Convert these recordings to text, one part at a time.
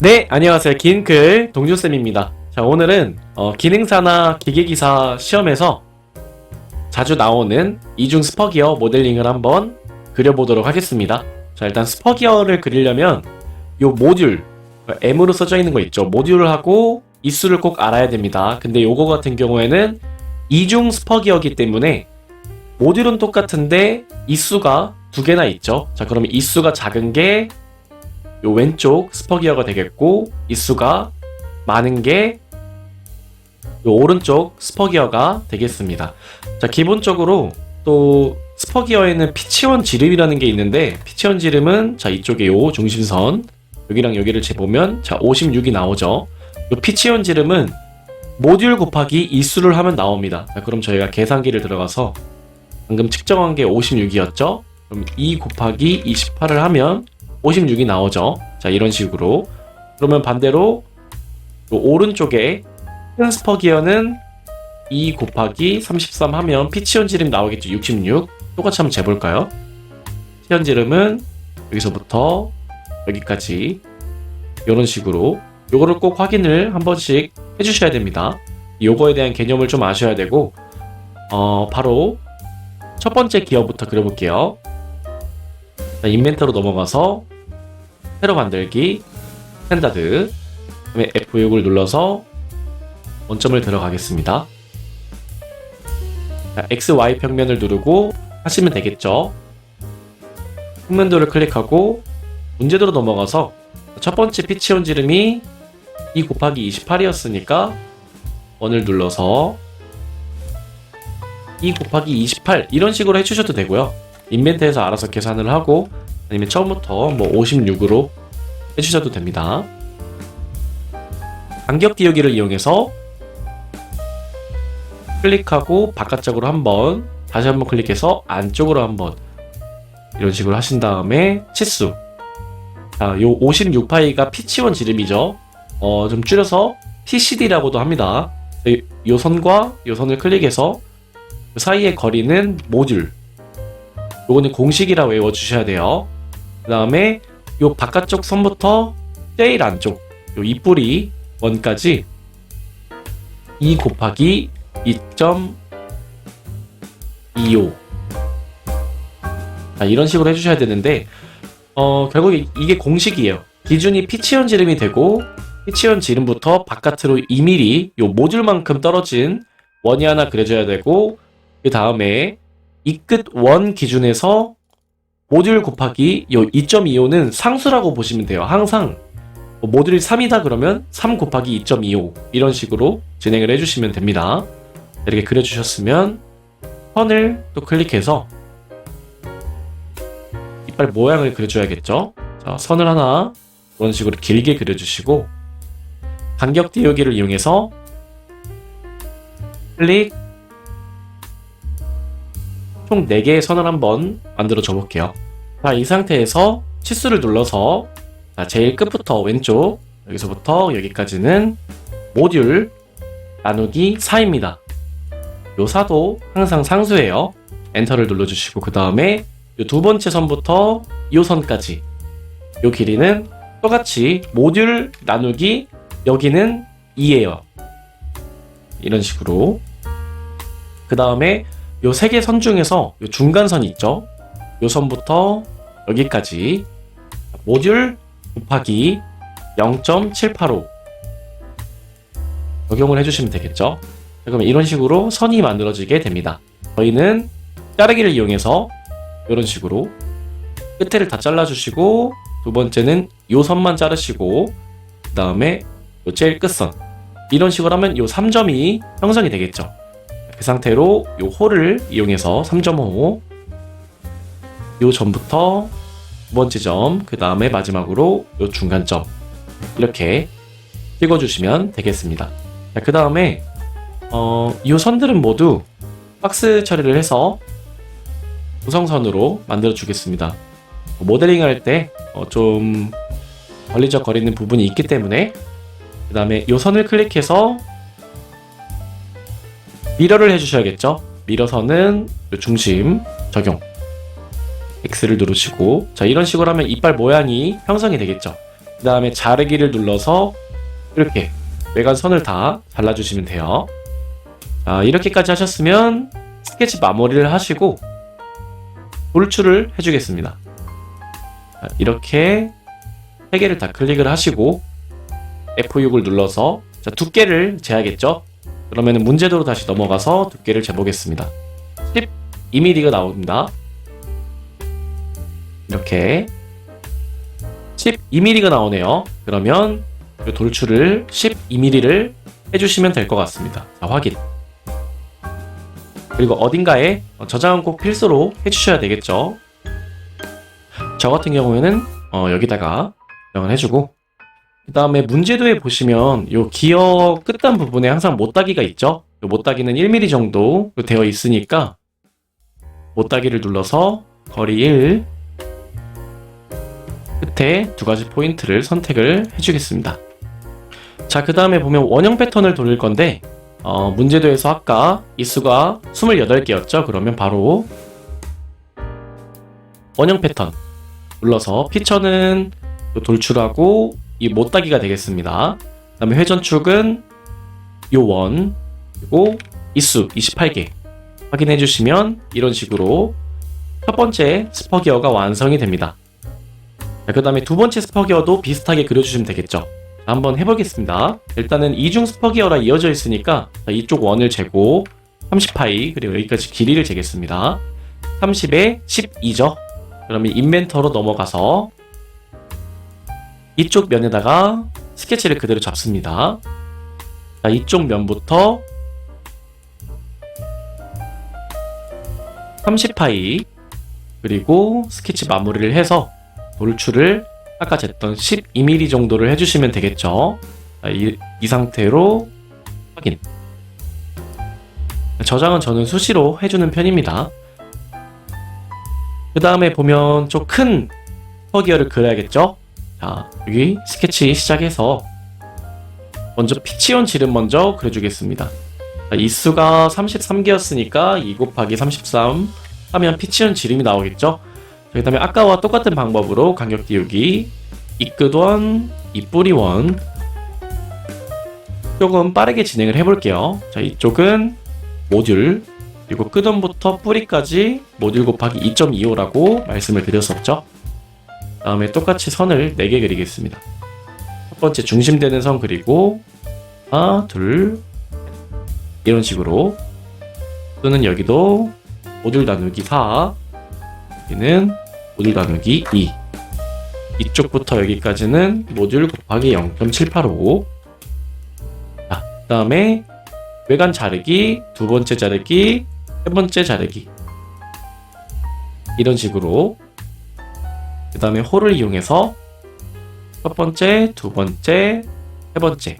네, 안녕하세요. 긴클 동준쌤입니다. 자, 오늘은 어, 기능사나 기계기사 시험에서 자주 나오는 이중 스퍼기어 모델링을 한번 그려보도록 하겠습니다. 자, 일단 스퍼기어를 그리려면 요 모듈, M으로 써져 있는 거 있죠. 모듈하고 이수를 꼭 알아야 됩니다. 근데 요거 같은 경우에는 이중 스퍼기어기 때문에 모듈은 똑같은데 이수가 두 개나 있죠. 자, 그러면 이수가 작은 게 요 왼쪽 스퍼기어가 되겠고 이수가 많은 게 요 오른쪽 스퍼기어가 되겠습니다. 자 기본적으로 또 스퍼기어에는 피치원 지름이라는 게 있는데 피치원 지름은 자 이쪽에 요 중심선 여기랑 여기를 재보면 자 56이 나오죠. 요 피치원 지름은 모듈 곱하기 이수를 하면 나옵니다. 자 그럼 저희가 계산기를 들어가서 방금 측정한 게 56이었죠. 그럼 2 곱하기 28을 하면 56이 나오죠. 자, 이런 식으로. 그러면 반대로 요 오른쪽에 큰 스퍼 기어는 2 곱하기 33 하면 피치온 지름 나오겠죠. 66. 똑같이 한번 재볼까요? 피치온 지름은 여기서부터 여기까지 이런 식으로 요거를 꼭 확인을 한 번씩 해주셔야 됩니다. 요거에 대한 개념을 좀 아셔야 되고 어, 바로 첫 번째 기어부터 그려볼게요. 자, 인벤터로 넘어가서 새로 만들기 스탠다드 그다음에 F6을 눌러서 원점을 들어가겠습니다. 자, X, Y 평면을 누르고 하시면 되겠죠. 평면도를 클릭하고 문제도로 넘어가서 첫 번째 피치온 지름이 2 곱하기 28이었으니까 원을 눌러서 2 곱하기 28 이런 식으로 해주셔도 되고요. 인벤트에서 알아서 계산을 하고 아니면 처음부터 뭐 56으로 해주셔도 됩니다. 간격 띄우기를 이용해서 클릭하고 바깥쪽으로 한번 다시 한번 클릭해서 안쪽으로 한번 이런 식으로 하신 다음에 치수 자, 요 56파이가 피치원 지름이죠. 어, 좀 줄여서 PCD라고도 합니다. 이- 요 선과 요 선을 클릭해서 그 사이의 거리는 모듈 요거는 공식이라 외워주셔야 돼요. 그 다음에 요 바깥쪽 선부터 제일 안쪽 요 입뿌리 원까지 2 곱하기 2.25 자, 이런 식으로 해주셔야 되는데 어, 결국 이- 이게 공식이에요. 기준이 피치온 지름이 되고 피치온 지름부터 바깥으로 2mm 요 모듈만큼 떨어진 원이 하나 그려져야 되고 그 다음에 이 끝 원 기준에서 모듈 곱하기 요 2.25는 상수라고 보시면 돼요. 항상 뭐 모듈이 3이다 그러면 3 곱하기 2.25 이런 식으로 진행을 해주시면 됩니다. 이렇게 그려주셨으면 선을 또 클릭해서 이빨 모양을 그려줘야겠죠. 자, 선을 하나 이런 식으로 길게 그려주시고 간격 띄우기를 이용해서 클릭 총 4개의 선을 한번 만들어 줘 볼게요. 자, 이 상태에서 치수를 눌러서 자, 제일 끝부터 왼쪽 여기서부터 여기까지는 모듈 나누기 4입니다. 요 4도 항상 상수예요. 엔터를 눌러주시고 그 다음에 요두 번째 선부터 요 선까지 요 길이는 똑같이 모듈 나누기 여기는 2예요. 이런 식으로 그 다음에 요 세 개 선 중에서 요 중간선이 있죠. 요 선부터 여기까지 모듈 곱하기 0.785 적용을 해주시면 되겠죠. 자, 그러면 이런 식으로 선이 만들어지게 됩니다. 저희는 자르기를 이용해서 이런 식으로 끝에를 다 잘라주시고 두 번째는 요 선만 자르시고 그 다음에 요 제일 끝선 이런 식으로 하면 요 3점이 형성이 되겠죠. 그 상태로 요 홀을 이용해서 3.5 요 점부터 두 번째 점, 그 다음에 마지막으로 요 중간점 이렇게 찍어주시면 되겠습니다. 자, 그 다음에 어, 이 선들은 모두 박스 처리를 해서 구성선으로 만들어 주겠습니다. 모델링 할 때좀 걸리적거리는 부분이 있기 때문에 그 다음에 이 선을 클릭해서 미러를 해주셔야겠죠. 미러선은 요 중심 적용 X를 누르시고 자 이런 식으로 하면 이빨 모양이 형성이 되겠죠. 그 다음에 자르기를 눌러서 이렇게 외관 선을 다 잘라주시면 돼요. 자, 이렇게까지 하셨으면 스케치 마무리를 하시고 돌출을 해주겠습니다. 자, 이렇게 세 개를 다 클릭을 하시고 F6을 눌러서 자, 두께를 재야겠죠? 그러면 문제도로 다시 넘어가서 두께를 재보겠습니다. 12mm가 나옵니다. 이렇게 12mm가 나오네요. 그러면 이 돌출을 12mm를 해주시면 될 것 같습니다. 자, 확인. 그리고 어딘가에 저장은 꼭 필수로 해주셔야 되겠죠. 저 같은 경우에는 어, 여기다가 저장을 해주고 그 다음에 문제도에 보시면 요 기어 끝단 부분에 항상 못따기가 있죠. 요 못따기는 1mm 정도 되어 있으니까 못따기를 눌러서 거리 1 끝에 두 가지 포인트를 선택을 해주겠습니다. 자, 그 다음에 보면 원형 패턴을 돌릴 건데, 어, 문제도에서 아까 이 수가 28개였죠? 그러면 바로 원형 패턴 눌러서 피처는 돌출하고 이 못따기가 되겠습니다. 그 다음에 회전축은 요 원, 그리고 이수 28개 확인해 주시면 이런 식으로 첫 번째 스퍼기어가 완성이 됩니다. 그 다음에 두 번째 스퍼기어도 비슷하게 그려주시면 되겠죠. 자, 한번 해보겠습니다. 일단은 이중 스퍼기어라 이어져 있으니까 자, 이쪽 원을 재고 30파이 그리고 여기까지 길이를 재겠습니다. 30에 12죠. 그러면 인벤터로 넘어가서 이쪽 면에다가 스케치를 그대로 잡습니다. 자, 이쪽 면부터 30파이 그리고 스케치 마무리를 해서 돌출을 아까 쟀던 12mm 정도를 해주시면 되겠죠. 자, 이, 이 상태로 확인. 저장은 저는 수시로 해주는 편입니다. 그 다음에 보면 좀 큰 스퍼기어를 그려야겠죠? 자, 여기 스케치 시작해서 먼저 피치온 지름 먼저 그려주겠습니다. 자, 이 수가 33개였으니까 2 곱하기 33 하면 피치온 지름이 나오겠죠? 그 다음에 아까와 똑같은 방법으로 간격 띄우기. 이끄원 이뿌리원. 조금 빠르게 진행을 해볼게요. 자 이쪽은 모듈. 그리고 끄원부터 뿌리까지 모듈 곱하기 2.25라고 말씀을 드렸었죠? 다음에 똑같이 선을 4개 그리겠습니다. 첫 번째 중심되는 선 그리고 하나 둘 이런 식으로. 또는 여기도 모듈 나누기 4 여기는 모듈 나누기 2 이쪽부터 여기까지는 모듈 곱하기 0.785 자, 그 다음에 외관 자르기, 두 번째 자르기, 세 번째 자르기. 이런 식으로. 그 다음에 홀을 이용해서 첫 번째, 두 번째, 세 번째.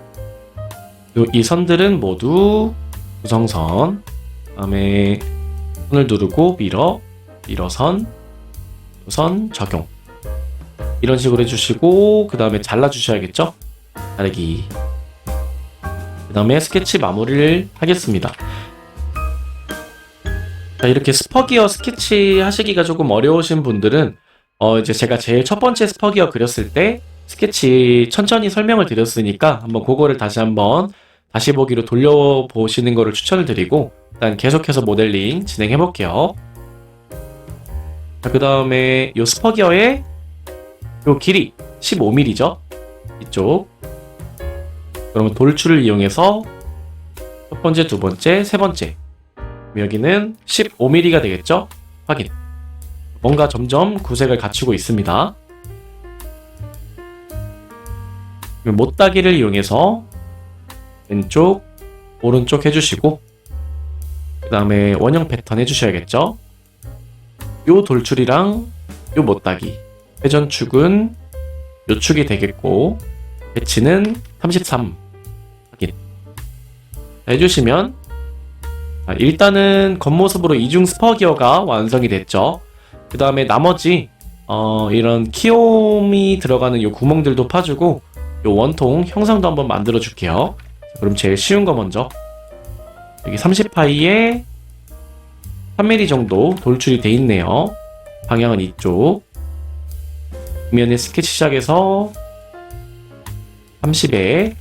요- 이 선들은 모두 구성선. 그 다음에 손을 누르고 밀어 밀어선 선 적용. 이런 식으로 해주시고 그 다음에 잘라주셔야겠죠? 자르기. 그 다음에 스케치 마무리를 하겠습니다. 자 이렇게 스퍼기어 스케치 하시기가 조금 어려우신 분들은 어 이제 제가 제일 첫 번째 스퍼기어 그렸을 때 스케치 천천히 설명을 드렸으니까 한번 그거를 다시 한번 다시 보기로 돌려보시는 거를 추천을 드리고 일단 계속해서 모델링 진행해 볼게요 자, 그 다음에 요 스퍼기어의 요 길이 15mm죠? 이쪽. 그러면 돌출을 이용해서 첫 번째, 두 번째, 세 번째. 여기는 15mm가 되겠죠? 확인. 뭔가 점점 구색을 갖추고 있습니다. 그럼 못따기를 이용해서 왼쪽, 오른쪽 해주시고 그 다음에 원형 패턴 해주셔야겠죠? 요 돌출이랑 요 못따기. 회전축은 요 축이 되겠고 배치는 33 확인. 해주시면 아, 일단은 겉모습으로 이중 스퍼 기어가 완성이 됐죠. 그 다음에 나머지 어, 이런 키움이 들어가는 요 구멍들도 파주고 요 원통 형상도 한번 만들어 줄게요. 그럼 제일 쉬운 거 먼저. 여기 30파이에 3mm 정도 돌출이 돼 있네요. 방향은 이쪽. 면의 스케치 시작해서 30에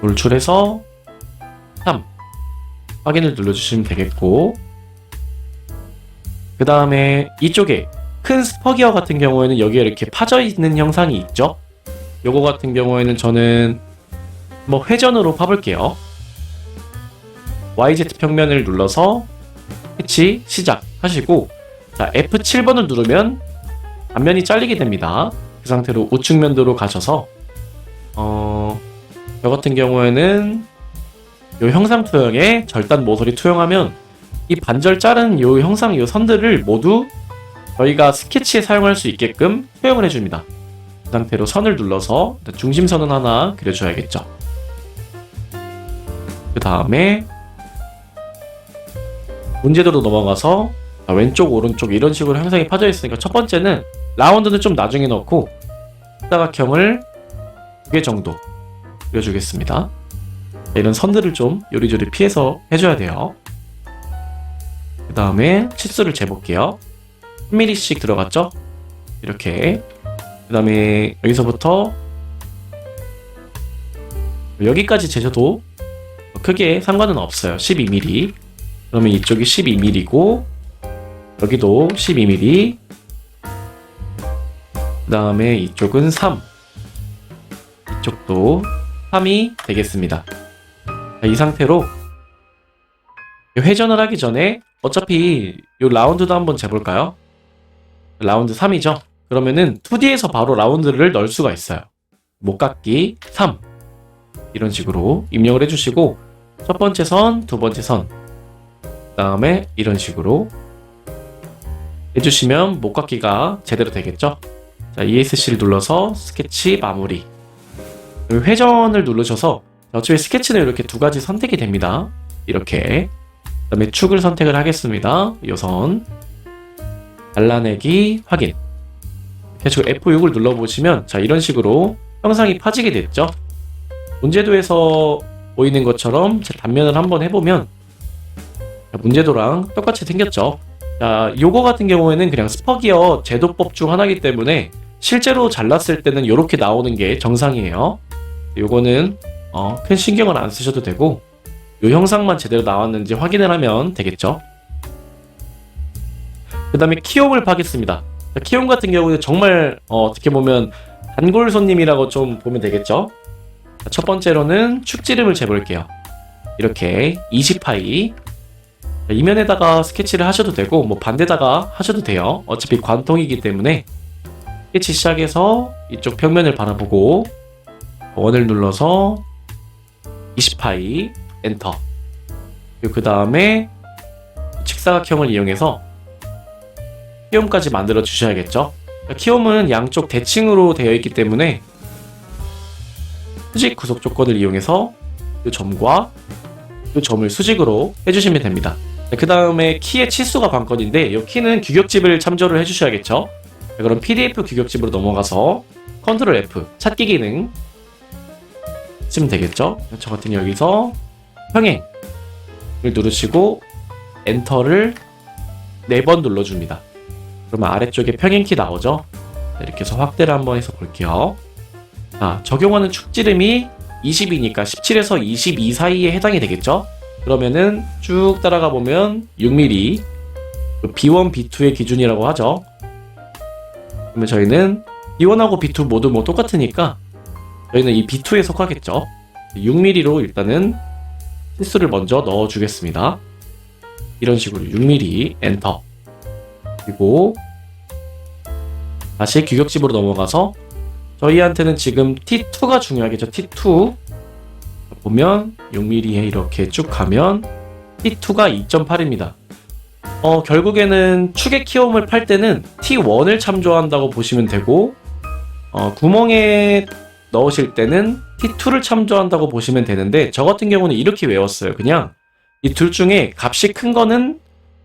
돌출해서 3 확인을 눌러주시면 되겠고 그 다음에 이쪽에 큰 스퍼기어 같은 경우에는 여기에 이렇게 파져 있는 형상이 있죠 요거 같은 경우에는 저는 뭐 회전으로 파볼게요 YZ 평면을 눌러서 패치 시작하시고 자 F7번을 누르면 앞면이 잘리게 됩니다 그 상태로 우측 면도로 가셔서 어... 저 같은 경우에는 요 형상 투영에 절단 모서리 투영하면 이 반절 자른 요 형상 요 선들을 모두 저희가 스케치에 사용할 수 있게끔 투영을 해줍니다. 그 상태로 선을 눌러서 중심선은 하나 그려줘야겠죠. 그 다음에 문제도로 넘어가서 자, 왼쪽 오른쪽 이런 식으로 형상이 파져 있으니까 첫 번째는 라운드는 좀 나중에 넣고 사각형을 두 개 정도 그려주겠습니다. 이런 선들을 좀 요리조리 피해서 해줘야 돼요. 그 다음에 치수를 재볼게요. 1mm씩 들어갔죠? 이렇게. 그 다음에 여기서부터 여기까지 재셔도 크게 상관은 없어요. 12mm. 그러면 이쪽이 12mm고 여기도 12mm. 그 다음에 이쪽은 3. 이쪽도 3이 되겠습니다. 자, 이 상태로 회전을 하기 전에 어차피 이 라운드도 한번 재볼까요? 라운드 3이죠? 그러면은 2D에서 바로 라운드를 넣을 수가 있어요. 목깎기 3 이런 식으로 입력을 해주시고 첫 번째 선, 두 번째 선, 그 다음에 이런 식으로 해주시면 목깎기가 제대로 되겠죠? 자, ESC를 눌러서 스케치 마무리. 회전을 누르셔서 어차피 스케치는 이렇게 두 가지 선택이 됩니다. 이렇게. 그 다음에 축을 선택을 하겠습니다. 요선. 잘라내기 확인. 해주고 F6을 눌러보시면 자 이런 식으로 형상이 파지게 됐죠. 문제도에서 보이는 것처럼 제 단면을 한번 해보면 자, 문제도랑 똑같이 생겼죠. 자 요거 같은 경우에는 그냥 스퍼기어 제도법 중 하나이기 때문에 실제로 잘랐을 때는 이렇게 나오는 게 정상이에요. 요거는 어, 큰 신경을 안 쓰셔도 되고 요 형상만 제대로 나왔는지 확인을 하면 되겠죠. 그 다음에 키움을 파겠습니다. 자, 키움 같은 경우는 정말 어, 어떻게 보면 단골 손님이라고 좀 보면 되겠죠. 자, 첫 번째로는 축지름을 재볼게요. 이렇게 20파이 이면에다가 스케치를 하셔도 되고 뭐 반대다가 하셔도 돼요. 어차피 관통이기 때문에 스케치 시작해서 이쪽 평면을 바라보고 원을 눌러서 20파이 엔터. 그리고 그 다음에 직사각형을 이용해서 키움까지 만들어 주셔야겠죠? 키움은 양쪽 대칭으로 되어 있기 때문에 수직 구속 조건을 이용해서 이 점과 이 점을 수직으로 해주시면 됩니다 그 다음에 키의 치수가 관건인데 이 키는 규격집을 참조를 해주셔야겠죠 자, 그럼 PDF 규격집으로 넘어가서 컨트롤 F 찾기 기능 쓰면 되겠죠? 저 같은 여기서 평행을 누르시고 엔터를 4번 눌러줍니다. 그러면 아래쪽에 평행키 나오죠? 자, 이렇게 해서 확대를 한번 해서 볼게요. 자, 적용하는 축지름이 20이니까 17에서 22 사이에 해당이 되겠죠? 그러면은 쭉 따라가 보면 6mm B1, B2의 기준이라고 하죠. 그러면 저희는 B1하고 B2 모두 뭐 똑같으니까 저희는 이 B2에 속하겠죠. 6mm로 일단은 치수를 먼저 넣어주겠습니다. 이런 식으로 6mm 엔터. 그리고 다시 규격집으로 넘어가서 저희한테는 지금 T2가 중요하겠죠. T2 보면 6mm에 이렇게 쭉 가면 T2가 2.8입니다. 어, 결국에는 축의 키움을 팔 때는 T1을 참조한다고 보시면 되고 어, 구멍에 넣으실 때는 T2를 참조한다고 보시면 되는데 저 같은 경우는 이렇게 외웠어요. 그냥 이 둘 중에 값이 큰 거는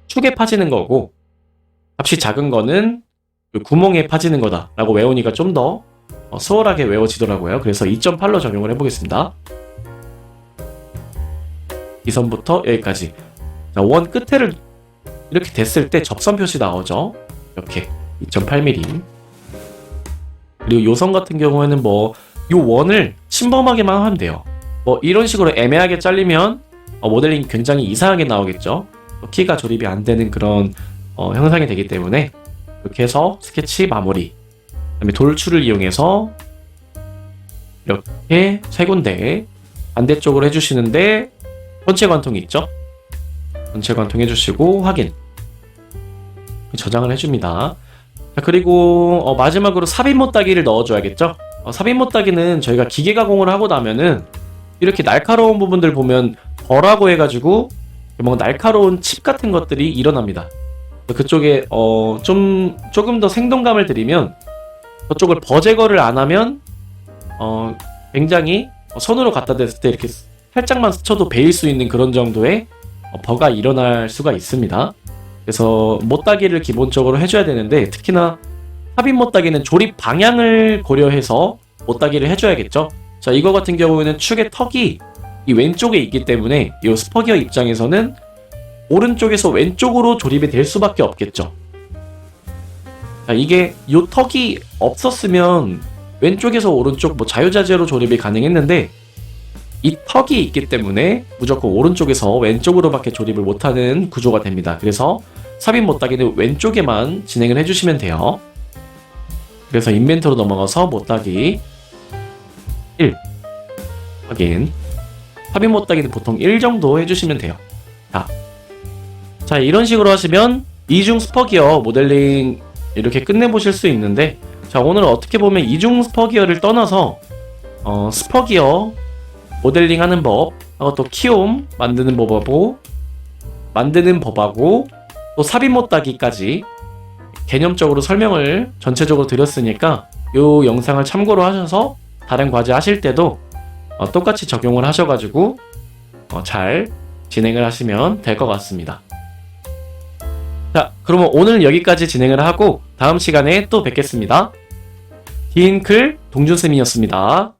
축에 파지는 거고 값이 작은 거는 그 구멍에 파지는 거다라고 외우니까 좀 더 수월하게 외워지더라고요. 그래서 2.8로 적용을 해보겠습니다. 이 선부터 여기까지 자, 원 끝에를 이렇게 됐을 때 접선 표시 나오죠. 이렇게 2.8mm 그리고 요성 같은 경우에는 뭐 요 원을 침범하게만 하면 돼요. 뭐 이런 식으로 애매하게 잘리면 어, 모델링이 굉장히 이상하게 나오겠죠. 키가 조립이 안 되는 그런 어, 형상이 되기 때문에 이렇게 해서 스케치 마무리. 그다음에 돌출을 이용해서 이렇게 세 군데 반대쪽으로 해주시는데 전체 관통이 있죠. 전체 관통 해주시고 확인. 저장을 해줍니다. 자, 그리고 어, 마지막으로 삽입 못따기를 넣어줘야겠죠. 어, 삽입 못따기는 저희가 기계 가공을 하고 나면은 이렇게 날카로운 부분들 보면 벌하고 해가지고 뭔가 날카로운 칩 같은 것들이 일어납니다. 그쪽에 어, 좀 조금 더 생동감을 드리면 그쪽을 버제거를 안 하면 어, 굉장히 손으로 갖다 댔을 때 이렇게 살짝만 스쳐도 베일 수 있는 그런 정도의 어, 버가 일어날 수가 있습니다. 그래서 못따기를 기본적으로 해줘야 되는데 특히나 삽입 못따기는 조립 방향을 고려해서 못따기를 해줘야겠죠. 자 이거 같은 경우에는 축의 턱이 이 왼쪽에 있기 때문에 이 스퍼기어 입장에서는 오른쪽에서 왼쪽으로 조립이 될 수밖에 없겠죠. 자, 이게 이 턱이 없었으면 왼쪽에서 오른쪽 뭐 자유자재로 조립이 가능했는데 이 턱이 있기 때문에 무조건 오른쪽에서 왼쪽으로밖에 조립을 못하는 구조가 됩니다. 그래서 삽입 못따기는 왼쪽에만 진행을 해주시면 돼요. 그래서 인벤토로 넘어가서 못따기 1 확인 삽입 못따기는 보통 1 정도 해주시면 돼요. 자, 자 이런 식으로 하시면 이중 스퍼기어 모델링 이렇게 끝내보실 수 있는데 자 오늘은 어떻게 보면 이중 스퍼기어를 떠나서 어, 스퍼기어 모델링 하는 법, 하고 또 키움 만드는 법하고 만드는 법하고 또 삽입 못 따기까지 개념적으로 설명을 전체적으로 드렸으니까 이 영상을 참고로 하셔서 다른 과제 하실 때도 어, 똑같이 적용을 하셔가지고 어, 잘 진행을 하시면 될 것 같습니다. 자, 그러면 오늘 여기까지 진행을 하고 다음 시간에 또 뵙겠습니다. 디인클 동준쌤이었습니다.